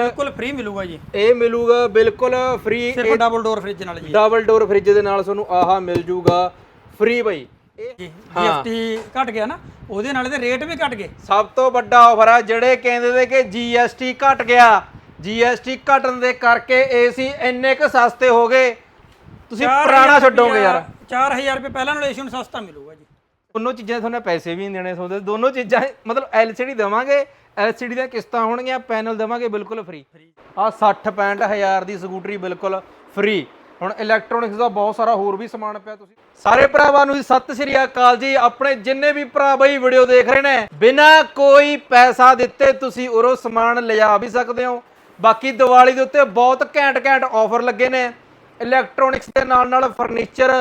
ਬਿਲਕੁਲ ਫ੍ਰੀ ਮਿਲੂਗਾ ਜੀ। ਇਹ ਮਿਲੂਗਾ ਬਿਲਕੁਲ ਫ੍ਰੀ ਸਿਰਫ ਡਬਲ ਡੋਰ ਫ੍ਰਿਜ ਨਾਲ ਜੀ। ਡਬਲ ਡੋਰ ਫ੍ਰਿਜ ਦੇ ਨਾਲ ਤੁਹਾਨੂੰ ਆਹ ਮਿਲ ਜੂਗਾ। ਫ੍ਰੀ ਬਈ। ਜੀਐਸਟੀ ਘਟ ਗਿਆ ਨਾ ਉਹਦੇ ਨਾਲ ਇਹਦੇ ਰੇਟ ਵੀ ਘਟ ਗਏ। ਸਭ ਤੋਂ ਵੱਡਾ ਆਫਰ ਆ ਜਿਹੜੇ ਕਹਿੰਦੇ ਨੇ ਕਿ ਜੀਐਸਟੀ ਘਟ ਗਿਆ। ਜੀਐਸਟੀ ਘਟਣ ਦੇ ਕਰਕੇ ਏਸੀ ਇੰਨੇ ਕੁ ਸਸਤੇ ਹੋ ਗਏ। ਤੁਸੀਂ ਪੁਰਾਣਾ ਛੱਡੋਗੇ ਯਾਰ। ਰੁਪਈਆ- 4000 ਰੁਪਏ ਪਹਿਲਾਂ ਨਾਲ ਏਸ਼ੀਅਨ ਸਸਤਾ ਮਿਲੂਗਾ ਜੀ। ਦੋਨੋਂ ਚੀਜ਼ਾਂ ਤੁਹਾਨੂੰ ਪੈਸੇ ਵੀ ਨਹੀਂ ਦੇਣੇ ਸੋਦੇ। ਦੋਨੋਂ ਚੀਜ਼ਾਂ ਮਤਲਬ ਐਲਸੀਡੀ ਦੇਵਾਂਗੇ। ਐਲਸੀਡੀ ਦੀਆਂ ਕਿਸ਼ਤਾਂ ਹੋਣਗੀਆਂ ਪੈਨਲ ਦੇਵਾਂਗੇ ਬਿਲਕੁਲ ਫ੍ਰੀ ਆ 60 65 ਹਜ਼ਾਰ ਦੀ ਸਕੂਟਰੀ ਬਿਲਕੁਲ ਫ੍ਰੀ ਹੁਣ ਇਲੈਕਟ੍ਰੋਨਿਕਸ ਦਾ ਬਹੁਤ ਸਾਰਾ ਹੋਰ ਵੀ ਸਮਾਨ ਪਿਆ ਤੁਸੀਂ। ਸਾਰੇ ਭਰਾਵਾਂ ਨੂੰ ਜੀ ਸਤਿ ਸ੍ਰੀ ਅਕਾਲ ਜੀ। ਆਪਣੇ ਜਿੰਨੇ ਵੀ ਭਰਾ ਬਈ ਵੀਡੀਓ ਦੇਖ ਰਹੇ ਨੇ ਬਿਨਾ ਕੋਈ ਪੈਸਾ ਦਿੱਤੇ ਤੁਸੀਂ ਉਰੋਂ ਸਮਾਨ ਲਿਜਾ ਵੀ ਸਕਦੇ ਹੋ। ਬਾਕੀ ਦੀਵਾਲੀ ਦੇ ਉੱਤੇ ਬਹੁਤ ਘੈਂਟ ਘੈਂਟ ਆਫਰ ਲੱਗੇ ਨੇ। ਇਲੈਕਟ੍ਰੋਨਿਕਸ ਦੇ ਨਾਲ ਨਾਲ ਫਰਨੀਚਰ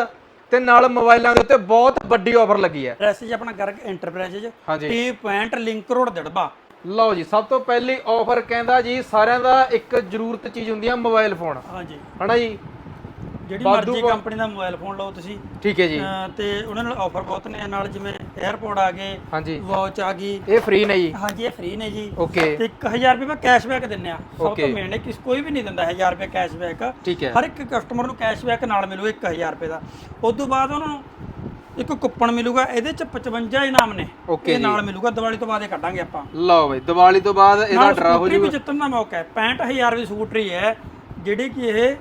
ਤੇ ਨਾਲ ਮੋਬਾਈਲਾਂ ਦੇ ਉੱਤੇ ਬਹੁਤ ਵੱਡੀ ਆਫਰ ਲੱਗੀ ਹੈ। ਐਡਰੈਸ ਜੀ ਆਪਣਾ Garg enterprise. T point link road Darba ਲਓ ਜੀ ਸਭ ਤੋਂ ਪਹਿਲੀ ਆਫਰ ਕਹਿੰਦਾ ਜੀ ਸਾਰਿਆਂ ਦਾ ਇੱਕ ਜ਼ਰੂਰਤ ਚੀਜ਼ ਹੁੰਦੀ ਆ ਮੋਬਾਈਲ ਫੋਨ ਹਾਂਜੀ। ਹਨਾ ਜੀ? ਜਿਹੜੀ ਵਾਧੂ ਮਰਜ਼ੀ ਵਾ- ਕੰਪਨੀ ਦਾ ਮੋਬਾਈਲ ਫੋਨ ਲਓ ਤੁਸੀਂ। ਠੀਕ ਹੈ ਜੀ। ਅਹ ਤੇ ਉਹਨਾਂ ਨਾਲ ਆਫਰ ਬਹੁਤ ਨੇ ਨਾਲ ਜਿਵੇਂ 에어ਪੋਰਟ ਆ ਗਏ ਹਾਂਜੀ। ਵਾਚ ਆ ਗਈ। ਇਹ ਫ੍ਰੀ ਨੇ ਜੀ। ਹਾਂਜੀ ਇਹ ਫ੍ਰੀ ਨੇ ਜੀ। ਓਕੇ ਤੇ 1000 ਰੁਪਏ ਮੈਂ ਕੈਸ਼ਬੈਕ ਦਿੰਨੇ ਆ। ਸਭ ਤੋਂ Okay. ਮੇਨ ਹੈ ਕਿਸ ਕੋਈ ਵੀ ਨਹੀਂ ਦਿੰਦਾ 1000 ਰੁਪਏ ਕੈਸ਼ਬੈਕ ਠੀਕ ਹੈ। ਹਰ ਇੱਕ ਕਸਟਮਰ ਨੂੰ ਕੈਸ਼ਬੈਕ ਨਾਲ ਮਿਲੂ 1000 ਰੁਪਏ ਦਾ। ਉਸ ਤੋਂ ਬਾਅਦ ਉਹਨਾਂ ਨੂੰ ਇੱਕ ਕੁਪਨ ਮਿਲੂਗਾ ਇਹਦੇ ਚ 55 ਇਨਾਮ ਨੇ। Okay ਇਹ ਨਾਲ ਮਿਲੂਗਾ ਦੀਵਾਲੀ ਤੋਂ ਬਾਅਦ ਇਹ ਕੱਢਾਂਗੇ ਆਪਾਂ। ਲਓ ਬਈ ਦੀਵਾਲੀ ਤੋਂ ਬਾਅਦ ਇਹਦਾ ਡਰਾ ਹੋ ਸਕੂਟਰੀ ਵੀ ਜਿੱਤਣ ਦਾ ਮੌਕਾ ਹੈ। 65000 ਦੀ ਸਕੂਟਰੀ ਹੈ ਜਿਹੜੀ ਕਿ ਇਹ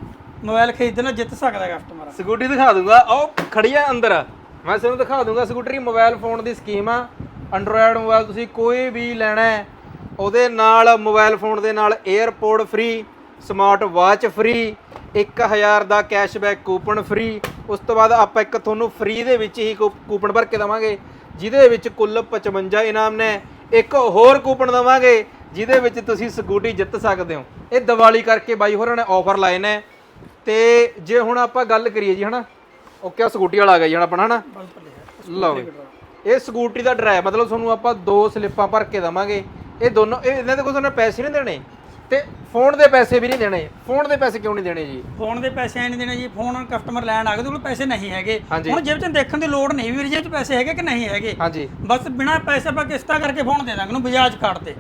ਮੋਬਾਈਲ ਖਰੀਦਣ ਜਿੱਤ ਸਕਦਾ ਕਸਟਮਰ ਸਕੂਟਰੀ ਦਿਖਾ ਦੂੰਗਾ। ਉਹ ਖੜੀ ਆ ਅੰਦਰ। ਮੈਂ ਤੁਹਾਨੂੰ ਦਿਖਾ ਦੂੰਗਾ ਸਕੂਟਰੀ ਮੋਬਾਈਲ ਫੋਨ ਦੀ ਸਕੀਮ ਆ। ਐਂਡਰੋਇਡ ਮੋਬਾਈਲ ਤੁਸੀਂ ਕੋਈ ਵੀ ਲੈਣਾ ਹੈ ਉਹਦੇ ਨਾਲ ਮੋਬਾਈਲ ਫੋਨ ਦੇ ਨਾਲ airport free smart watch free 1000 ਦਾ ਕੈਸ਼ਬੈਕ ਕੂਪਨ ਫ੍ਰੀ ਉਸ ਤੋਂ ਬਾਅਦ ਆਪਾਂ ਇੱਕ ਤੁਹਾਨੂੰ ਫ੍ਰੀ ਦੇ ਵਿੱਚ ਹੀ ਕੂਪਨ ਭਰ ਕੇ ਦਵਾਂਗੇ ਜਿਹਦੇ ਵਿੱਚ ਕੁੱਲ 55 ਇਨਾਮ ਨੇ। ਇੱਕ ਹੋਰ ਕੂਪਨ ਦਵਾਂਗੇ ਜਿਹਦੇ ਵਿੱਚ ਤੁਸੀਂ ਸਕੂਟੀ ਜਿੱਤ ਸਕਦੇ ਹੋ। ਇਹ ਦੀਵਾਲੀ ਕਰਕੇ ਬਾਈ ਹੋਰਾਂ ਨੇ ਆਫਰ ਲਾਏ ਨੇ। ਤੇ ਜੇ ਹੁਣ ਆਪਾਂ ਗੱਲ ਕਰੀਏ ਜੀ ਹਨਾ? ਓਕੇ ਆ ਸਕੂਟੀ ਵਾਲਾ ਆ ਗਿਆ ਜੀ ਹੁਣ ਆਪਣਾ ਹਨਾ? ਲਓ। ਇਹ ਸਕੂਟੀ ਦਾ ਡਰਾਈਵ ਮਤਲਬ ਤੁਹਾਨੂੰ ਆਪਾਂ ਦੋ ਸਲਿੱਪਾਂ ਭਰ ਕੇ ਦਵਾਂਗੇ। ਇਹ ਦੋਨੋਂ ਇਹ ਇਹਨਾਂ ਦੇ ਕੋਲ ਤੁਹਾਨੂੰ ਪੈਸੇ ਨਹੀਂ ਦੇਣੇ। ਤੇ ਫੋਨ ਦੇ ਪੈਸੇ ਵੀ ਨਹੀਂ ਦੇਣੇ। ਫੋਨ ਦੇ ਪੈਸੇ ਕਿਉਂ ਨਹੀਂ ਦੇਣੇ ਜੀ? ਫੋਨ ਦੇ ਪੈਸੇ ਐ ਨਹੀਂ ਦੇਣੇ ਜੀ। ਫੋਨ ਕਸਟਮਰ ਲੈਣ ਆ ਗਿਆ ਉਹਦੇ ਕੋਲ ਪੈਸੇ ਨਹੀਂ ਹੈਗੇ। ਹਾਂਜੀ। ਹੁਣ ਜੇਬ 'ਚ ਦੇਖਣ ਦੀ ਲੋੜ ਨਹੀਂ ਵੀ ਜੇਬ 'ਚ ਪੈਸੇ ਹੈਗੇ ਕਿ ਨਹੀਂ ਹੈਗੇ। ਹਾਂਜੀ। ਬਸ ਬਿਨਾ ਪੈਸੇ ਆਪਾਂ ਕਿਸ਼ਤਾਂ ਕਰਕੇ ਫੋਨ ਦੇ ਦਾਂਗੇ ਉਹਨੂੰ ਬਜਾਜ ਕਾਰਡ ਤੇ।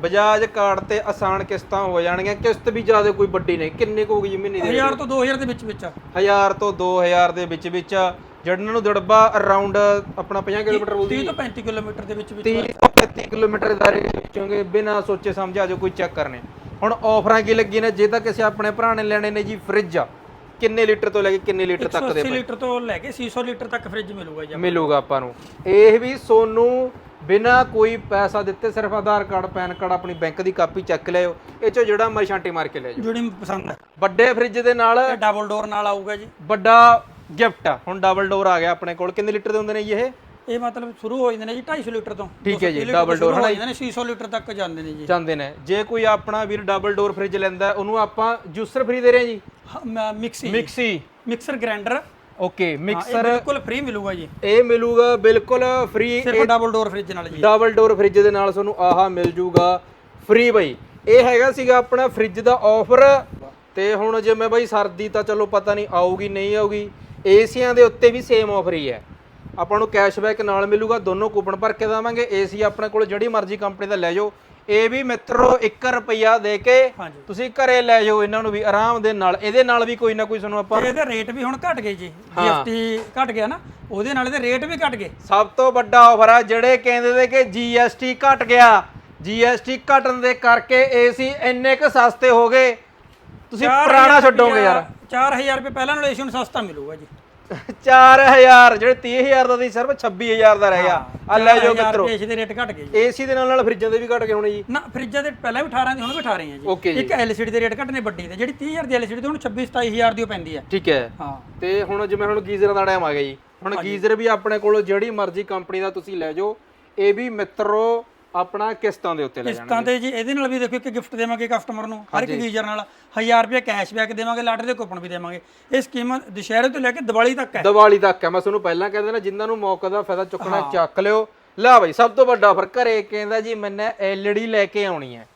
ਬਜਾਜ ਕਾਰਡ ਤੇ ਆਸਾਨ ਕਿਸ਼ਤਾਂ ਹੋ ਜਾਣਗੀਆਂ। ਕਿਸ਼ਤ ਵੀ ਜ਼ਿਆਦਾ ਕੋਈ ਵੱਡੀ ਨਹੀਂ। ਕਿੰਨੇ ਕੁ ਹੋਊਗੀ ਜੀ ਮਹੀਨੇ ਦੀ? 1000 ਤੋਂ 2000 ਦੇ ਵਿੱਚ ਵਿੱਚ 1000 ਤੋਂ 2000 ਦੇ ਵਿੱਚ ਵਿੱਚ ਜਿਹੜਾ ਨੂੰ ਦੜਬਾ ਅਰਾਊਂਡ ਆਪਣਾ 50 ਕਿਲੋਮੀਟਰ 30 ਬੋਲਦੀ ਤੋਂ 35 ਕਿਲੋਮੀਟਰ ਦੇ ਵਿੱਚ ਵਿੱਚ 30 ਤੋਂ 35 ਕਿਲੋਮੀਟਰ ਦਾ ਵਿੱਚੋਂਗੇ ਬਿਨਾ ਸੋਚੇ ਸਮਝੇ ਆਜੋ ਕੋਈ ਚੱਕ ਕਰਨੇ। ਹੁਣ ਆਫਰਾਂ ਕੀ ਲੱਗੀ ਨੇ? ਜੇ ਤਾਂ ਕਿਸੇ ਆਪਣੇ ਭਰਾ ਨੇ ਲੈਣੇ ਨੇ ਜੀ ਫ੍ਰਿਜ ਕਿੰਨੇ ਲੀਟਰ ਤੋਂ ਲੈ ਕੇ ਕਿੰਨੇ ਲੀਟਰ ਤੱਕ ਦੇ 180 ਲੀਟਰ ਤੋਂ ਲੈ ਕੇ 600 ਲੀਟਰ ਤੱਕ ਫ੍ਰਿਜ ਮਿਲੂਗਾ ਜੀ ਮਿਲੂਗਾ ਆਪਾਂ ਨੂੰ। ਇਹ ਵੀ ਸੋਨੂੰ ਬਿਨਾ ਕੋਈ ਪੈਸਾ ਦਿੱਤੇ ਸਿਰਫ ਆਧਾਰ ਕਾਰਡ ਪੈਨ ਕਾਰਡ ਆਪਣੀ ਬੈਂਕ ਦੀ ਕਾਪੀ ਚੱਕ ਲਿਓ ਇਹ ਚੋਂ ਜਿਹੜਾ ਮੈਂ ਛਾਂਟੀ ਮਾਰ ਕੇ ਲੈ ਜਾਓ। ਜਿਹੜੀ ਪਸੰਦ ਹੈ ਵੱਡੇ ਫ੍ਰਿਜ ਦੇ ਨਾਲ ਡਬਲ ਡੋਰ ਨਾਲ ਆਊਗਾ ਜੀ। ਵੱਡਾ ਗਿਫਟ ਹੁਣ ਡਬਲ ਡੋਰ ਆ ਗਿਆ ਆਪਣੇ ਕੋਲ। ਕਿੰਨੇ ਲੀਟਰ ਦੇ ਹੁੰਦੇ ਨੇ ਜੀ ਇਹ? ਇਹ ਮਤਲਬ ਸ਼ੁਰੂ ਹੋ ਜਾਂਦੇ ਨੇ ਜੀ 250 ਲੀਟਰ ਤੋਂ। ਠੀਕ ਹੈ ਜੀ, 230 ਲੀਟਰ double ਤੋਂ door ਸ਼ੁਰੂ ਹੈ ਨਾ ਜਾਂਦੇ ਨੇ 600 ਲੀਟਰ ਤੱਕ ਜਾਂਦੇ ਨੇ ਜੀ। ਜਾਂਦੇ ਨੇ। ਜੇ ਕੋਈ ਆਪਣਾ ਵੀਰ ਡਬਲ ਡੋਰ ਫ੍ਰਿਜ ਲੈਂਦਾ ਉਹਨੂੰ ਆਪਾਂ ਜੂਸਰ ਫ੍ਰੀ ਦੇ ਰਹੇ ਹਾਂ ਜੀ? ਮ- mixie mixie mixer grinder okay mixer ਬਿਲਕੁਲ ਫ੍ਰੀ ਮਿਲੂਗਾ ਜੀ। ਇਹ ਮਿਲੂਗਾ ਬਿਲਕੁਲ ਫ੍ਰੀ ਸਿਰਫ ਡਬਲ ਡੋਰ ਫ੍ਰਿਜ ਨਾਲ ਜੀ। ਡਬਲ ਡੋਰ ਫ੍ਰਿਜ ਦੇ ਨਾਲ ਤੁਹਾਨੂੰ ਆਹ ਮਿਲ ਜੂਗਾ। ਫ੍ਰੀ ਬਈ। ਇਹ ਹੈਗਾ ਸੀਗਾ ਆਪਣਾ ਫ੍ਰਿਜ ਦਾ ਆਫਰ ਤੇ ਹੁਣ ਜਿਵੇਂ ਬਈ ਸਰਦੀ ਤਾਂ ਚਲੋ ਪਤਾ ਨਹੀਂ ਆਊਗੀ ਨਹੀਂ ਆਊਗੀ। ਏਸੀਆਂ ਦੇ ਉੱਤੇ ਵੀ ਸੇਮ ਆਫਰ ਹੀ ਹੈ। ਆਪਾਂ ਨੂੰ ਕੈਸ਼ਬੈਕ ਨਾਲ ਮਿਲੂਗਾ ਦੋਨੋਂ ਕੂਪਨ ਭਰ ਕੇ ਦੇਵਾਂਗੇ। ਏਸੀ ਆਪਣੇ ਕੋਲ ਜਿਹੜੀ ਮਰਜ਼ੀ ਕੰਪਨੀ ਦਾ ਲੈ ਜਾਓ। ਇਹ ਵੀ ਮਿੱਤਰੋ 1 ਰੁਪਿਆ ਦੇ ਕੇ ਤੁਸੀਂ ਘਰੇ ਲੈ ਜਾਓ ਇਹਨਾਂ ਨੂੰ ਵੀ ਆਰਾਮ ਦੇ ਨਾਲ। ਇਹਦੇ ਨਾਲ ਵੀ ਕੋਈ ਨਾ ਕੋਈ ਤੁਹਾਨੂੰ ਆਪਾਂ ਇਹਦੇ ਰੇਟ ਵੀ ਹੁਣ ਘਟ ਗਏ ਜੀ। ਜੀਐਸਟੀ ਘਟ ਗਿਆ ਨਾ ਉਹਦੇ ਨਾਲ ਇਹਦੇ ਰੇਟ ਵੀ ਘਟ ਗਏ। ਸਭ ਤੋਂ ਵੱਡਾ ਆਫਰ ਆ ਜਿਹੜੇ ਕਹਿੰਦੇ ਨੇ ਕਿ ਜੀਐਸਟੀ ਘਟ ਗਿਆ। ਜੀਐਸਟੀ ਘਟਣ ਦੇ ਕਰਕੇ ਏਸੀ ਇੰਨੇ ਕੁ ਸਸਤੇ ਹੋ ਗਏ। ਤੁਸੀਂ ਪੁਰਾਣਾ ਛੱਡੋਗੇ ਯਾਰ। ਰੁਪਇਆ- 4000 ਰੁਪਏ ਪਹਿਲਾਂ ਨਾਲ ਏਸ਼ੀਅਨ ਸਸਤਾ ਮਿਲੂਗਾ ਜੀ। 4000 ਜਿਹੜੇ 30000 ਦਾ ਸੀ ਸਿਰਫ 26000 ਦਾ ਰਹਿ ਗਿਆ। ਆ ਲੈ ਜਾਓ 4000 ਮਿੱਤਰੋ। ਇਸ ਦੇ ਰੇਟ ਘਟ ਗਏ ਜੀ। ਏਸੀ ਦੇ ਨਾਲ ਨਾਲ ਫਰਿੱਜਾਂ ਦੇ ਵੀ ਘਟ ਗਏ ਹੋਣੇ ਜੀ। ਨਾ ਫਰਿੱਜਾਂ ਦੇ ਪਹਿਲਾਂ ਵੀ 18 ਦੀ ਹੁਣ ਵੀ 18 ਹੀ ਹੈ ਜੀ। ਇੱਕ LCD ਦੇ ਰੇਟ ਘਟਨੇ ਵੱਡੀ ਤੇ ਜਿਹੜੀ 30000 ਦੀ LCD ਤੇ ਹੁਣ 26 27000 ਦੀ ਉਹ ਪੈਂਦੀ ਹੈ ਠੀਕ ਹੈ। ਹਾਂ। ਤੇ ਹੁਣ ਜਿਵੇਂ ਹੁਣ ਗੀਜ਼ਰ ਦਾ ਟਾਈਮ ਆ ਗਿਆ ਜੀ। ਹੁਣ ਗੀਜ਼ਰ ਵੀ ਆਪਣੇ ਕੋਲ ਜਿਹੜੀ ਮਰਜ਼ੀ ਕੰਪਨੀ ਦਾ ਤੁਸੀਂ ਲੈ ਜਾਓ। ਇਹ ਵੀ ਮਿੱਤਰੋ ਆਪਣਾ ਕਿਸ਼ਤਾਂ ਦੇ ਉੱਤੇ ਲੈ ਜਾਣਾ ਕਿਸ਼ਤਾਂ ਤੇ ਜੀ ਇਹਦੇ ਨਾਲ ਵੀ ਦੇਖੋ ਇੱਕ ਗਿਫਟ ਦੇਵਾਂਗੇ ਕਸਟਮਰ ਨੂੰ ਹਰ ਇੱਕ ਗੀਜ਼ਰ ਨਾਲ। 1000 ਰੁਪਏ ਕੈਸ਼ਬੈਕ ਦੇਵਾਂਗੇ ਲਾਟਰੀ ਦੇ ਕੂਪਨ ਵੀ ਦੇਵਾਂਗੇ। ਇਹ ਸਕੀਮ ਦੁਸ਼ਹਿਰੇ ਤੋਂ ਲੈ ਕੇ ਦੀਵਾਲੀ ਤੱਕ ਹੈ। ਦੀਵਾਲੀ ਤੱਕ ਹੈ। ਮੈਂ ਤੁਹਾਨੂੰ ਪਹਿਲਾਂ ਕਹਿੰਦਾ ਨਾ ਜਿਨ੍ਹਾਂ ਨੂੰ ਮੌਕੇ ਦਾ ਫਾਇਦਾ ਚੁੱਕਣਾ ਚੱਕ ਲਿਓ। ਲੈ ਬਈ ਸਭ ਤੋਂ ਵੱਡਾ ਆਫਰ ਘਰੇ ਕਹਿੰਦਾ ਜੀ ਮੈਨੇ ਐਲਈਡੀ ਲੈ ਕੇ ਆਉਣੀ ਹੈ।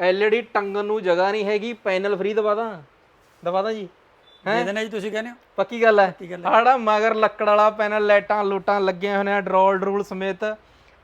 ਐਲਈਡੀ ਟੰਗਣ ਨੂੰ ਜਗ੍ਹਾ ਨਹੀਂ ਹੈਗੀ ਪੈਨਲ ਫ੍ਰੀ ਦਵਾ ਦਾਂ। ਦਵਾ ਦਾਂ ਜੀ। ਦੇ ਦੇਣਾ ਜੀ ਤੁਸੀਂ ਕਹਿੰਦੇ ਹੋ। ਪੱਕੀ ਗੱਲ ਹੈ। ਆੜਾ ਮਗਰ ਲੱਕੜ ਵਾਲਾ ਪੈਨਲ ਲਾਈਟਾਂ ਲੂਟਾਂ ਲੱਗੀਆਂ ਹੋਈਆਂ ਨੇ ਡਰੋਲ ਡਰੂਲ ਸਮੇਤ।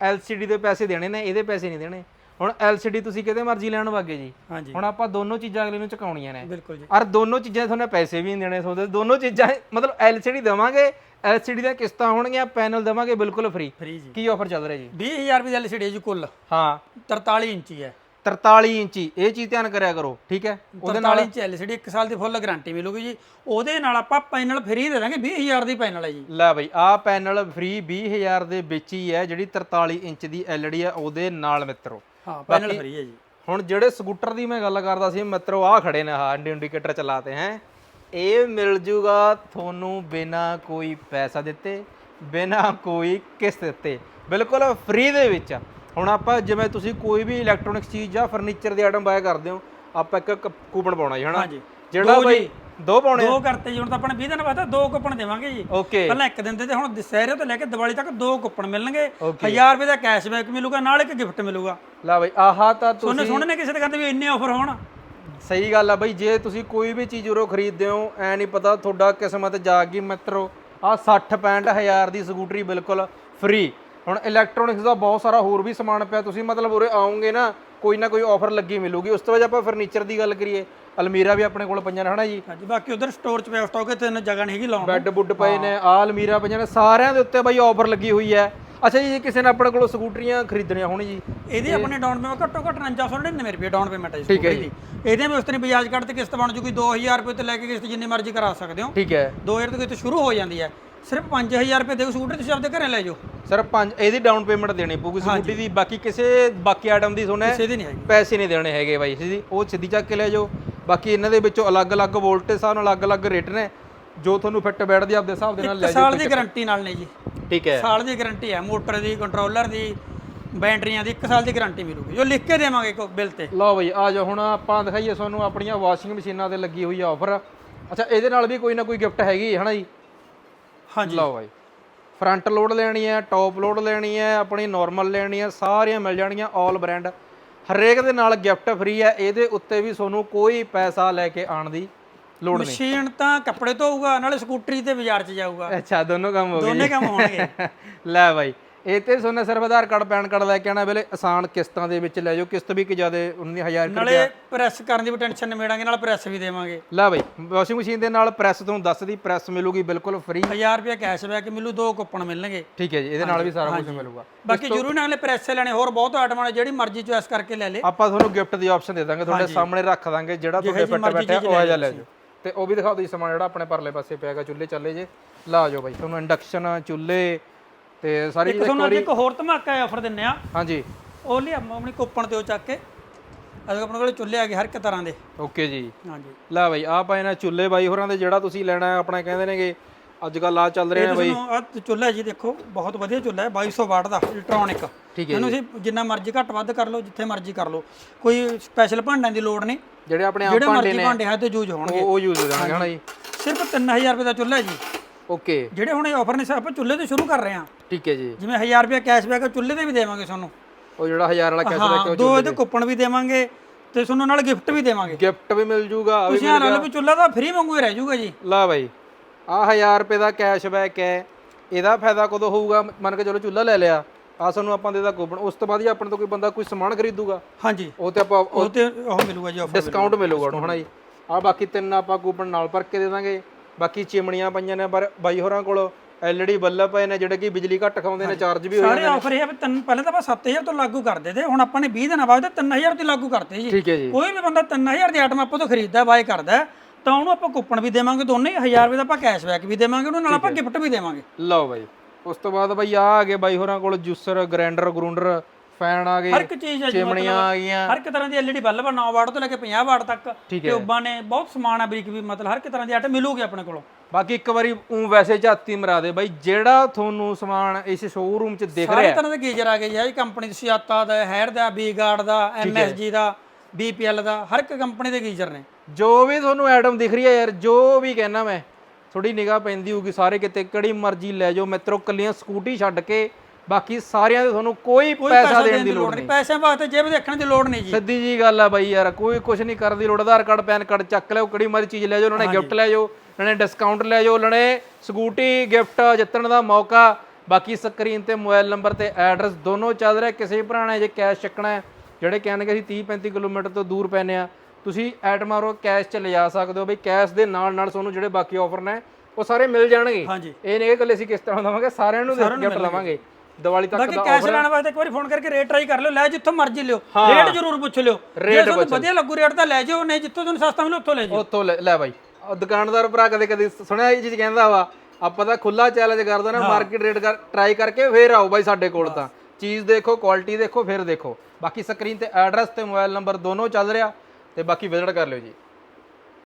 ਐਲਸੀਡੀ ਦੇ ਪੈਸੇ ਦੇਣੇ ਨੇ ਇਹਦੇ ਪੈਸੇ ਨਹੀਂ ਦੇਣੇ। ਹੁਣ LCD ਤੁਸੀਂ ਕਿਤੇ ਮਰਜ਼ੀ ਲੈਣ ਵਾਗੇ ਜੀ? ਹਾਂਜੀ। ਹੁਣ ਆਪਾਂ ਦੋਨੋਂ ਚੀਜ਼ਾਂ ਅਗਲੇ ਨੂੰ ਚੁਕਾਉਣੀਆਂ ਨੇ। ਬਿਲਕੁਲ ਜੀ। ਔਰ ਦੋਨੋਂ ਚੀਜ਼ਾਂ ਤੁਹਾਨੂੰ ਪੈਸੇ ਵੀ ਨਹੀਂ ਦੇਣੇ ਸੋਦੇ ਦੋਨੋਂ ਚੀਜ਼ਾਂ ਮਤਲਬ LCD ਦੇਵਾਂਗੇ LCD ਦੀਆਂ ਕਿਸ਼ਤਾਂ ਹੋਣਗੀਆਂ ਪੈਨਲ ਦੇਵਾਂਗੇ ਬਿਲਕੁਲ ਫ੍ਰੀ। ਫ੍ਰੀ ਜੀ। ਕੀ ਆਫਰ ਚੱਲ ਰਿਹਾ ਜੀ? 20000 ਰੁਪਏ ਦੀ ਐਲਸੀਡੀ ਜੀ ਕੁੱਲ। ਹਾਂ। 43 ਇੰਚੀ ਹੈ। 43 ਇੰਚੀ ਇਹ ਚੀਜ਼ ਧਿਆਨ ਕਰਿਆ ਕਰੋ ਠੀਕ ਹੈ? ਉਹਦੇ 43 ਇੰਚ ਐਲਸੀਡੀ 1 ਸਾਲ ਦੀ ਫੁੱਲ ਗਾਰੰਟੀ ਮਿਲੂਗੀ ਜੀ। ਉਹਦੇ ਨਾਲ ਆਪਾਂ ਪੈਨਲ ਫ੍ਰੀ ਦੇ ਦਾਂਗੇ 20000 ਦੀ ਪੈਨਲ ਹੈ ਜੀ। ਲੈ ਬਈ ਆਹ ਪੈਨਲ ਫ੍ਰੀ 20000 ਦੇ ਵਿੱਚ ਹੀ ਹੈ ਜਿਹੜੀ 43 ਇੰਚ ਦੀ LED ਹੈ ਉਹਦੇ ਨਾਲ ਮਿੱਤਰੋ। ਹਾਂ ਪੈਨਲ ਫ੍ਰੀ ਹੈ ਜੀ। ਹੁਣ ਜਿਹੜੇ ਸਕੂਟਰ ਦੀ ਮੈਂ ਗੱਲ ਕਰਦਾ ਸੀ ਮਿੱਤਰੋ ਆਹ ਖੜੇ ਨੇ ਆਹ ਇੰਡੀਕੇਟਰ ਚਲਾਤੇ ਹੈ। ਇਹ ਮਿਲ ਜੂਗਾ ਤੁਹਾਨੂੰ ਬਿਨਾ ਕੋਈ ਪੈਸਾ ਦਿੱਤੇ ਬਿਨਾ ਕੋਈ ਕਿਸ਼ਤ ਦਿੱਤੇ। ਬਿਲਕੁਲ ਫ੍ਰੀ ਦੇ ਵਿੱਚ। ਹੁਣ ਆਪਾਂ ਜਿਵੇਂ ਤੁਸੀਂ ਕੋਈ ਵੀ ਇਲੈਕਟ੍ਰੋਨਿਕਸ ਚੀਜ਼ ਜਾਂ ਫਰਨੀਚਰ ਦੇ ਆਈਟਮ ਬਾਏ ਕਰਦੇ ਹੋ ਆਪਾਂ ਇੱਕ ਕੂਪਨ ਪਾਉਣਾ ਜੀ ਹਨਾ। ਜਿਹੜਾ ਬਈ। ਦੋ ਪਾਉਣੇ ਦੋ ਕਰਤੇ ਜੀ ਹੁਣ ਤਾਂ ਆਪਣੇ 20 ਦਿਨ ਬਾਅਦ ਦੋ ਕੁਪਨ ਦੇਵਾਂਗੇ ਜੀ। ਪਹਿਲਾਂ ਇੱਕ ਦਿਨ ਦੇ ਤੇ ਹੁਣ ਦਸਹਿਰੇ ਤੋਂ ਲੈ ਕੇ ਦੀਵਾਲੀ ਤੱਕ ਦੋ ਕੁਪਨ ਮਿਲਣਗੇ। Okay. 1000 ਰੁਪਏ ਦਾ ਕੈਸ਼ਬੈਕ ਮਿਲੂਗਾ ਨਾਲ ਇੱਕ ਗਿਫਟ ਮਿਲੂਗਾ। ਲੈ ਬਈ ਆਹਾ ਤਾਂ ਤੁਸੀਂ ਸੋਨੇ ਨੇ ਕਿਸੇ ਦੇ ਕਰਦੇ ਵੀ ਇੰਨੇ ਆਫਰ ਹੋਣ। ਸਹੀ ਗੱਲ ਆ ਬਈ ਜੇ ਤੁਸੀਂ ਕੋਈ ਵੀ ਚੀਜ਼ ਉਰੋਂ ਖਰੀਦਦੇ ਹੋ ਐ ਨਹੀਂ ਪਤਾ ਤੁਹਾਡਾ ਕਿਸਮਤ ਜਾਗ ਗਈ ਮਿੱਤਰੋ। ਆ 60 65 ਹਜ਼ਾਰ ਦੀ ਸਕੂਟਰੀ ਬਿਲਕੁਲ ਫ੍ਰੀ ਹੁਣ ਇਲੈਕਟ੍ਰੋਨਿਕਸ ਦਾ ਬਹੁਤ ਸਾਰਾ ਹੋਰ ਵੀ ਸਮਾਨ ਪਿਆ ਤੁਸੀਂ ਮਤਲਬ ਉਰੇ ਆਓਗੇ ਨਾ ਕੋਈ ਨਾ ਕੋਈ ਆਫਰ ਲੱਗੀ ਮਿਲੂਗੀ। ਉਸ ਤੋਂ ਬਾਅਦ ਆਪਾਂ ਫਰਨੀਚਰ ਦੀ ਗੱਲ ਕਰੀਏ ਅਲਮੀਰਾ ਵੀ ਆਪਣੇ ਕੋਲ ਪਈਆਂ ਨੇ ਹਨਾ ਜੀ? ਹਾਂਜੀ ਬਾਕੀ ਉਧਰ ਸਟੋਰ 'ਚ ਪਿਆ ਸਟਾਕ ਤਿੰਨ ਜਗ੍ਹਾ ਨਹੀਂ ਹੈਗੀ ਲਾਉਣ। ਬੈੱਡ ਬੁੱਡ ਪਏ ਨੇ ਆ ਅਲਮੀਰਾ ਪਈਆਂ ਨੇ ਸਾਰਿਆਂ ਦੇ ਉੱਤੇ ਬਾਈ ਆਫਰ ਲੱਗੀ ਹੋਈ ਹੈ। ਅੱਛਾ ਜੀ ਜੇ ਕਿਸੇ ਨੇ ਆਪਣੇ ਕੋਲੋਂ ਸਕੂਟਰੀਆਂ ਖਰੀਦਣੀਆਂ ਹੋਣ ਜੀ। ਇਹਦੀ ਆਪਣੇ ਡਾਊਨ ਪੇਮੈਂਟ ਘੱਟੋ ਘੱਟ 4999 ਰੁਪਏ ਡਾਊਨ ਪੇਮੈਂਟ ਹੈ ਜੀ ਠੀਕ ਹੈ ਦੀ। ਇਹਦੇ ਵਿੱਚ ਉਸ ਤੇ ਬਜਾਜ ਕਾਰਡ ਤੇ ਕਿਸ਼ਤ ਬਣ ਜੂਗੀ 2000 ਰੁਪਏ ਤੋਂ ਲੈ ਕੇ ਕਿਸ਼ਤ ਜਿੰਨੀ ਮਰਜ਼ੀ ਕਰਾ ਸਕਦੇ ਹੋ। ਠੀਕ ਹੈ। 2000 ਤੋਂ ਕਿਤੇ ਸ਼ੁਰੂ ਹੋ ਜਾਂਦੀ ਹੈ। ਸਿਰਫ 5000 ਰੁਪਏ ਦੇ ਸਕੂਟਰ ਤੁਸੀਂ ਆਪਦੇ ਘਰੇ ਲੈ ਜਾਓ। ਸਰ ਪੰਜ ਇਹਦੀ ਡਾਊਨ ਪੇਮੈਂਟ ਦੇਣੀ ਪਊਗੀ ਸਕੂਟੀ ਦੀ ਬਾਕੀ ਕਿਸੇ ਬਾਕੀ ਆਈਟਮ ਦੀ ਸੋਨੇ ਕਿਸੇ ਦੀ ਨਹੀਂ ਹੈਗੀ। ਪੈਸੇ ਨਹੀਂ ਦੇਣੇ ਹੈਗੇ ਬਾਈ ਸਿੱਧੀ ਉਹ ਸਿੱਧੀ ਚੱਕ ਕੇ ਲੈ ਜਾਓ। ਬਾਕੀ ਇਹਨਾਂ ਦੇ ਵਿੱਚੋਂ ਅਲੱਗ-ਅਲੱਗ ਵੋਲਟੇਜ ਹਿਸਾਬ ਨਾਲ ਅਲੱਗ-ਅਲੱਗ ਰੇਟ ਨੇ। ਜੋ ਤੁਹਾਨੂੰ ਫਿੱਟ ਬੈਠਦੀ ਆਪਦੇ ਹਿਸਾਬ ਦੇ ਨਾਲ ਲੈ ਜਾਓ ਸਾਲ ਦੀ ਗਾਰੰਟੀ ਨਾਲ ਨੇ ਜੀ। ਠੀਕ ਹੈ। ਸਾਲ ਦੀ ਗਾਰੰਟੀ ਹੈ ਮੋਟਰ ਦੀ ਕੰਟਰੋਲਰ ਦੀ ਬੈਟਰੀਆਂ ਦੀ ਇੱਕ ਸਾਲ ਦੀ ਗਾਰੰਟੀ ਮਿਲੂਗੀ। ਜੋ ਲਿਖ ਕੇ ਦੇਵਾਂਗੇ ਕੋ ਬਿੱਲ ਤੇ। ਲਓ ਬਈ ਆ ਜਾਓ ਹੁਣ ਆਪਾਂ ਦਿਖਾਈਏ ਤੁਹਾਨੂੰ ਆਪਣੀਆਂ ਵਾਸ਼ਿੰਗ ਮਸ਼ੀਨਾਂ ਤੇ ਲੱਗੀ ਹੋਈ ਆਫਰ ਅੱਛਾ ਇਹਦੇ ਨਾਲ ਵੀ ਕੋਈ ਨਾ ਕੋਈ ਗਿਫਟ ਹੈਗੀ ਹੈ ਹਨਾ ਜੀ? ਹਾਂਜੀ। ਲਓ ਬਾਈ। ਫਰੰਟ ਲੋਡ ਲੈਣੀ ਹੈ ਟੌਪ ਲੋਡ ਲੈਣੀ ਹੈ ਆਪਣੀ ਨਾਰਮਲ ਲੈਣੀ ਹੈ ਸਾਰੀਆਂ ਮਿਲ ਜਾਣਗੀਆਂ ਆਲ ਬ੍ਰਾਂਡ ਹਰੇਕ ਦੇ ਨਾਲ ਗਿਫਟ ਫ੍ਰੀ ਹੈ ਇਹਦੇ ਉੱਤੇ ਵੀ ਤੁਹਾਨੂੰ ਕੋਈ ਪੈਸਾ ਲੈ ਕੇ ਆਉਣ ਦੀ ਲੋੜ ਨਹੀਂ। ਮਸ਼ੀਨ ਤਾਂ ਕੱਪੜੇ ਧੋਊਗਾ ਨਾਲੇ ਸਕੂਟਰੀ ਤੇ ਬਾਜ਼ਾਰ 'ਚ ਜਾਊਗਾ। ਅੱਛਾ ਦੋਨੋਂ ਕੰਮ ਹੋ ਗਏ। ਦੋਨੇ ਕੰਮ ਹੋਣਗੇ। ਲੈ ਬਾਈ। ਇਹ ਤੇ ਸੋਨੇ ਸਿਰਫ ਆਧਾਰ ਕਾਰਡ ਪੈਨ ਕਾਰਡ ਲੈ ਕੇ ਆਣਾ ਵੇਲੇ ਆਸਾਨ ਕਿਸ਼ਤਾਂ ਦੇ ਵਿੱਚ ਲੈ ਜਾਓ। ਕਿਸ਼ਤ ਵੀ ਕਿ ਜ਼ਿਆਦਾ 19000 ਰੁਪਏ ਨਾਲੇ ਪ੍ਰੈਸ ਕਰਨ ਦੀ ਵੀ ਟੈਨਸ਼ਨ ਨਿਬੇੜਾਂਗੇ ਨਾਲ ਪ੍ਰੈਸ ਵੀ ਦੇਵਾਂਗੇ। ਲੈ ਬਾਈ ਵਾਸ਼ਿੰਗ ਮਸ਼ੀਨ ਦੇ ਨਾਲ ਪ੍ਰੈਸ ਤੁਹਾਨੂੰ ਦੱਸਦੀ ਪ੍ਰੈਸ ਮਿਲੂਗੀ ਬਿਲਕੁਲ ਫ੍ਰੀ 1000 ਰੁਪਏ ਕੈਸ਼ਬੈਕ ਮਿਲੂ ਦੋ ਕੁਪਨ ਮਿਲਣਗੇ। ਠੀਕ ਹੈ ਜੀ ਇਹਦੇ ਨਾਲ ਵੀ ਸਾਰਾ ਕੁਝ ਮਿਲੂਗਾ। ਬਾਕੀ ਜ਼ਰੂਰ ਨਾਲੇ ਪ੍ਰੈਸ ਲੈਣੇ ਹੋਰ ਬਹੁਤ ਆਈਟਮਾਂ ਨੇ ਜਿਹੜੀ ਮਰਜ਼ੀ ਚੁਆਇਸ ਕਰਕੇ ਲੈ ਲੇ। ਆਪਾਂ ਤੁਹਾਨੂੰ ਗਿਫਟ ਦੀ ਆਪਸ਼ਨ ਦੇ ਦਾਂਗੇ ਤੁਹਾਡੇ ਸਾਹਮਣੇ ਰੱਖ ਦਾਂਗੇ ਜਿਹੜਾ ਤੁਹਾਡੇ ਫਿੱਟ ਬੈਠਾ ਉਹ ਜਿਹਾ ਲੈ ਜਾਓ। ਤੇ ਉਹ ਵੀ ਦਿਖਾਓ ਤੁਸੀਂ ਸਮਾਨ ਜਿਹੜਾ ਆਪਣੇ ਪਰਲੇ ਪਾਸੇ ਪਿਆਗਾ ਚੁੱਲ੍ਹੇ ਚੱਲੇ ਜੇ। ਲਾ ਜਾਓ ਬਾਈ ਤੁਹਾਨੂੰ ਇੰਡਕਸ਼ਨ ਚੁੱਲ੍ਹੇ ਤੇ ਸਾਰੀ ਇੱਕ ਤੁਹਾਨੂੰ ਅੱਜ ਇੱਕ ਹੋਰ ਧਮਾਕਾ ਆਫਰ ਦਿੰਨੇ ਆ। ਹਾਂਜੀ। ਉਹ ਲਿਆ ਆਪਣੀ ਕੁਪਨ ਤੇ ਉਹ ਚੱਕ ਕੇ। ਅਜੇ ਆਪਣੇ ਕੋਲੇ ਚੁੱਲ੍ਹੇ ਆ ਗਏ ਹਰ ਇੱਕ ਤਰ੍ਹਾਂ ਦੇ। ਓਕੇ ਜੀ। ਹਾਂਜੀ। ਲੈ ਬਾਈ ਆ ਪਏ ਨੇ ਚੁੱਲ੍ਹੇ ਬਾਈ ਹੋਰਾਂ ਦੇ ਜਿਹੜਾ ਤੁਸੀਂ ਲੈਣਾ ਹੈ ਆਪਣਾ ਕਹਿੰਦੇ ਨੇਗੇ ਅੱਜ ਕੱਲ ਆ ਚੱਲ ਰਹੇ ਨੇ ਬਾਈ। ਆਹ ਚੁੱਲ੍ਹਾ ਜੀ ਦੇਖੋ ਬਹੁਤ ਵਧੀਆ ਚੁੱਲ੍ਹਾ ਹੈ 2200 ਵਾਟ ਦਾ ਇਲੈਕਟ੍ਰੋਨਿਕ ਠੀਕ ਹੈ ਇਹਨੂੰ ਤੁਸੀਂ ਜਿੰਨਾ ਮਰਜ਼ੀ ਘੱਟ ਵੱਧ ਕਰ ਲਓ ਜਿੱਥੇ ਮਰਜ਼ੀ ਕਰ ਲਓ। ਕੋਈ ਸਪੈਸ਼ਲ ਭਾਂਡਿਆਂ ਦੀ ਲੋੜ ਨਹੀਂ। ਜਿਹੜੇ ਆਪਣੇ ਆਪ ਜਿਹੜੇ ਭਾਂਡੇ ਮਰਜ਼ੀ ਨੇ ਭਾਂਡੇ ਹੈ ਤੇ ਯੂਜ਼ ਹੋਣਗੇ। ਉਹ ਯੂਜ਼ ਹੋ ਜਾਣਗੇ ਹਨਾ ਜੀ। ਸਿਰਫ 3000 ਰੁਪਏ ਦਾ ਚੁੱਲ੍ਹਾ ਹੈ ਜੀ। ਓਕੇ। ਜਿਹੜੇ ਹੁਣ ਇਹ ਆਫਰ ਨੇ ਸਰ ਆਪਾਂ ਚੁੱਲ੍ਹੇ ਤੋਂ ਸ਼ੁਰੂ ਕਰ ਰਹੇ ਹਾਂ। ਠੀਕ ਹੈ ਜੀ। ਜਿਵੇਂ 1000 ਰੁਪਏ ਕੈਸ਼ਬੈਕ ਚੁੱਲ੍ਹੇ ਤੇ ਵੀ ਦੇਵਾਂਗੇ ਤੁਹਾਨੂੰ। ਉਹ ਜਿਹੜਾ 1000 ਵਾਲਾ ਕੈਸ਼ ਹਾਂ ਦੋ ਇਹਦੇ ਕੁਪਨ ਵੀ ਦੇਵਾਂਗੇ ਤੇ ਤੁਹਾਨੂੰ ਨਾਲ ਗਿਫਟ ਵੀ ਦੇਵਾਂਗੇ। ਗਿਫਟ ਵੀ ਮਿਲ ਜੂਗਾ ਤੁਸੀਂ ਆ ਨਾਲ ਵੀ ਚੁੱਲ੍ਹਾ ਤਾਂ ਫ੍ਰੀ ਵਾਂਗੂ ਹੀ ਰਹਿ ਜਾਊਗਾ ਜੀ। ਲਾ ਬਾਈ ਆ 1000 ਰੁਪਏ ਦਾ ਕੈਸ਼ਬੈਕ ਹੈ ਇਹਦਾ ਫਾਇਦਾ ਕਦੋਂ ਹੋਊਗਾ? ਮੰਨ ਕੇ ਚਲੋ ਚੁੱਲ੍ਹਾ ਲੈ ਲਿਆ ਆ ਸਾਨੂੰ ਆਪਾਂ ਦੇ ਦਾ ਕੂਪਨ ਉਸ ਤੋਂ ਬਾਅਦ ਹੀ ਆਪਣੇ ਤੋਂ ਕੋਈ ਬੰਦਾ ਕੋਈ ਸਮਾਨ ਖਰੀਦੂਗਾ। ਹਾਂਜੀ। ਉਹ ਤੇ ਆਪਾਂ ਉਹ ਤੇ ਉਹ ਮਿਲੂਗਾ ਜੀ ਆਫਰ ਡਿਸਕਾਊਂਟ ਮਿਲੂਗਾ ਉਹਨੂੰ ਹਨਾ ਜੀ। ਆ ਬਾਕੀ ਤਿੰਨ ਆਪਾਂ ਕੂਪਨ ਨਾਲ ਭਰ ਕੇ ਦੇ ਦਾਂਗੇ। ਬਾਕੀ ਚਿਮਣੀਆਂ ਪਈਆਂ ਨੇ ਪਰ ਬਾਈ ਹੋਰਾਂ ਕੋਲ ਐਲਈਡੀ ਬੱਲਬ ਪਏ ਨੇ ਜਿਹੜੇ ਕਿ ਬਿਜਲੀ ਘੱਟ ਖਾਉਂਦੇ ਨੇ ਚਾਰਜ ਵੀ ਹੋ ਸਾਰੇ ਆਫਰ ਇਹ ਆ ਵੀ ਤਿੰਨ ਪਹਿਲਾਂ ਤਾਂ ਆਪਾਂ 7000 ਤੋਂ ਲਾਗੂ ਕਰਦੇ ਤੇ ਹੁਣ ਆਪਾਂ ਨੇ 20 ਦਿਨਾਂ ਬਾਅਦ 3000 ਤੇ ਲਾਗੂ ਕਰਤੇ ਜੀ। ਠੀਕ ਹੈ ਜੀ। ਕੋਈ ਵੀ ਬੰਦਾ 3000 ਦੀ ਆਈਟਮ ਆਪਾਂ ਤੋਂ ਖਰੀਦਦਾ ਬਾਏ ਕਰਦਾ ਤਾਂ ਉਹਨੂੰ ਆਪਾਂ ਕੁਪਨ ਵੀ ਦੇਵਾਂਗੇ ਦੋਨੇ ਹੀ 1000 ਰੁਪਏ ਦਾ ਆਪਾਂ ਕੈਸ਼ਬੈਕ ਵੀ ਦੇਵਾਂਗੇ ਉਹਨੂੰ ਨਾਲ ਆਪਾਂ ਗਿਫਟ ਵੀ ਦੇਵਾਂਗੇ। ਲਓ ਬਾਈ ਉਸ ਤੋਂ ਬਾਅਦ ਬਾਈ ਆ ਆ ਗਏ ਬਾਈ ਹੋਰਾਂ ਕੋਲ ਜੂਸਰ ਗ੍ਰਾਈਂਡਰ ਗਰੂੰਡਰ ਫੈਨ ਆ ਹਰ ਗਏ ਇੱਕ ਚੀਜ਼ ਹੈ ਜੀ ਚਿਮਣੀਆਂ ਆ ਗਈਆਂ। ਹਰ ਇੱਕ ਤਰ੍ਹਾਂ ਦੀ ਐਲਈਡੀ ਬੱਲਬ 9 ਵਾਟ ਤੋਂ ਲੈ ਕੇ 50 ਵਾਟ ਤੱਕ ਠੀਕ ਟਿਊਬਾਂ ਨੇ ਬਹੁਤ ਸਮਾਨ ਆ ਬਰੀਕ ਵੀ ਮਤਲਬ ਹਰ ਇੱਕ ਤਰ੍ਹਾਂ ਦੀ ਆਈਟਮ ਮਿਲੂਗੀ ਆਪਣੇ ਕੋਲੋਂ। ਬਾਕੀ ਇੱਕ ਵਾਰੀ ਉਹ ਵੈਸੇ ਝਾਤੀ ਮਰਾ ਦੇ ਬਾਈ ਜਿਹੜਾ ਤੁਹਾਨੂੰ ਸਮਾਨ ਇਸ ਸ਼ੋਰੂਮ 'ਚ ਦਿਖ ਸਾਰੇ ਰਿਹਾ। ਤਰ੍ਹਾਂ ਦੇ ਗੀਜ਼ਰ ਆ ਗਏ ਜੀ ਇਹ ਕੰਪਨੀ ਦੀ ਸਿਆਤਾ ਦਾ ਹੈਰ ਦਾ ਬੀ ਗਾਰਡ ਦਾ ਐਮਐਸਜੀ ਦਾ ਬੀਪੀਐਲ ਦਾ ਹਰ ਇੱਕ ਕੰਪਨੀ ਦੇ ਗੀਜ਼ਰ ਨੇ। ਜੋ ਵੀ ਤੁਹਾਨੂੰ ਐਟਮ ਦਿਖ ਰਹੀ ਹੈ ਯਾਰ ਜੋ ਵੀ ਕਹਿਣਾ ਮੈਂ ਥੋੜੀ ਨਿਗਾਹ ਪੈਂਦੀ ਹੋਊਗੀ ਸਾਰੇ ਕਿਤੇ ਕਿਹੜੀ ਮਰਜ਼ੀ ਲੈ ਜਾਓ ਮਿੱਤਰੋ ਕੱਲੀਆਂ ਸਕੂਟੀ ਛੱਡ ਕੇ ਬਾਕੀ ਸਾਰਿਆਂ ਦੇ ਤੁਹਾਨੂੰ ਕੋਈ ਪੈਸਾ ਦੇਣ ਦੀ ਲੋੜ ਨਹੀਂ। ਪੈਸਿਆਂ ਵਾਸਤੇ ਜੇਬ ਦੇਖਣ ਦੀ ਲੋੜ ਨਹੀਂ ਜੀ। ਸਿੱਧੀ ਜੀ ਗੱਲ ਆ ਬਾਈ ਯਾਰ ਕੋਈ ਕੁਝ ਨਹੀਂ ਕਰਨ ਦੀ ਲੋੜ। ਆਧਾਰ ਕਾਰਡ ਪੈਨ ਕਾਰਡ ਚੱਕ ਲਿਓ ਕਿਹੜੀ ਮਰਜ਼ੀ ਚੀਜ਼ ਲੈ ਜਾਓ ਉਹਨਾਂ ਨੇ ਗਿਫਟ ਲੈ ਜਾਓ ਉਹਨਾਂ ਨੇ ਡਿਸਕਾਊਂਟ ਲੈ ਜਾਓ ਉਹਨਾਂ ਨੇ ਸਕੂਟੀ ਗਿਫਟ ਜਿੱਤਣ ਦਾ ਮੌਕਾ। ਬਾਕੀ ਸਕਰੀਨ ਤੇ ਮੋਬਾਈਲ ਨੰਬਰ ਤੇ ਐਡਰੈਸ ਦੋਨੋਂ ਚੱਲ ਰਿਹਾ। ਕਿਸੇ ਵੀ ਭਰਾ ਨੇ ਜੇ ਕੈਸ਼ ਚੱਕਣਾ ਹੈ ਜਿਹੜੇ ਕਹਿੰਦੇ ਅਸੀਂ 30 35 ਕਿਲੋਮੀਟਰ ਤੋਂ ਦੂਰ ਪੈਨੇ ਆ ਤੁਸੀਂ ਐਟ ਮਾਰੋ ਕੈਸ਼ 'ਚ ਲਿਜਾ ਸਕਦੇ ਹੋ। ਬਈ ਕੈਸ਼ ਦੇ ਨਾਲ ਨਾਲ ਤੁਹਾਨੂੰ ਜਿਹੜੇ ਬਾਕੀ ਆਫਰ ਨੇ ਉਹ ਸਾਰੇ ਮਿਲ ਜਾਣਗੇ। ਇਹ ਨਹੀਂ ਕਿ ਇਕੱਲੇ ਅਸੀਂ ਕਿਸ ਤਰ੍ਹਾਂ ਦਵਾਂਗੇ ਸਾਰਿਆਂ ਨੂੰ ਗਿਫਟ ਦਵਾਂਗੇ ਦੀਵਾਲੀ ਤੱਕ ਬਾਕੀ ਦਾ ਕੈਸ਼ ਲੈਣ ਵਾਸਤੇ ਇੱਕ ਵਾਰੀ ਫੋਨ ਕਰਕੇ ਰੇਟ ਟਰਾਈ ਕਰ ਲਿਓ ਲੈ ਜਿੱਥੋਂ ਮਰਜ਼ੀ ਲਿਓ। ਰੇਟ ਜ਼ਰੂਰ ਪੁੱਛ ਲਿਓ। ਜੇ ਤੁਹਾਨੂੰ ਵਧੀਆ ਲੱਗੂ ਰੇਟ ਤਾਂ ਲੈ ਜਾਓ ਨਹੀਂ ਜਿੱਥੋਂ ਤੁਹਾਨੂੰ ਸਸਤਾ ਮਿਲੂ ਉੱਥੋਂ ਲੈ ਜਾਓ। ਉੱਥੋਂ ਲੈ ਲੈ ਬਾਈ। ਉਹ ਦੁਕਾਨਦਾਰ ਭਰਾ ਕਦੇ ਕਦੇ ਸੁਣਿਆ ਇਹ ਚੀਜ਼ ਕਹਿੰਦਾ ਵਾ ਆਪਾਂ ਤਾਂ ਖੁੱਲਾ ਚੈਲੰਜ ਕਰਦਾ ਨਾ ਮਾਰਕੀਟ ਰੇਟ ਕਰ ਟਰਾਈ ਕਰਕੇ ਫੇਰ ਆਓ ਬਾਈ ਸਾਡੇ ਕੋਲ ਤਾਂ। ਚੀਜ਼ ਦੇਖੋ ਕੁਆਲਿਟੀ ਦੇਖੋ ਫਿਰ ਦੇਖੋ। ਬਾਕੀ ਸਕਰੀਨ ਤੇ ਐਡਰੈਸ ਤੇ ਮੋਬਾਈਲ ਨੰਬਰ ਦੋਨੋਂ ਚੱਲ ਰਿਹਾ ਤੇ ਬਾਕੀ ਵਿਜ਼ਿਟ ਕਰ ਲਿਓ ਜੀ।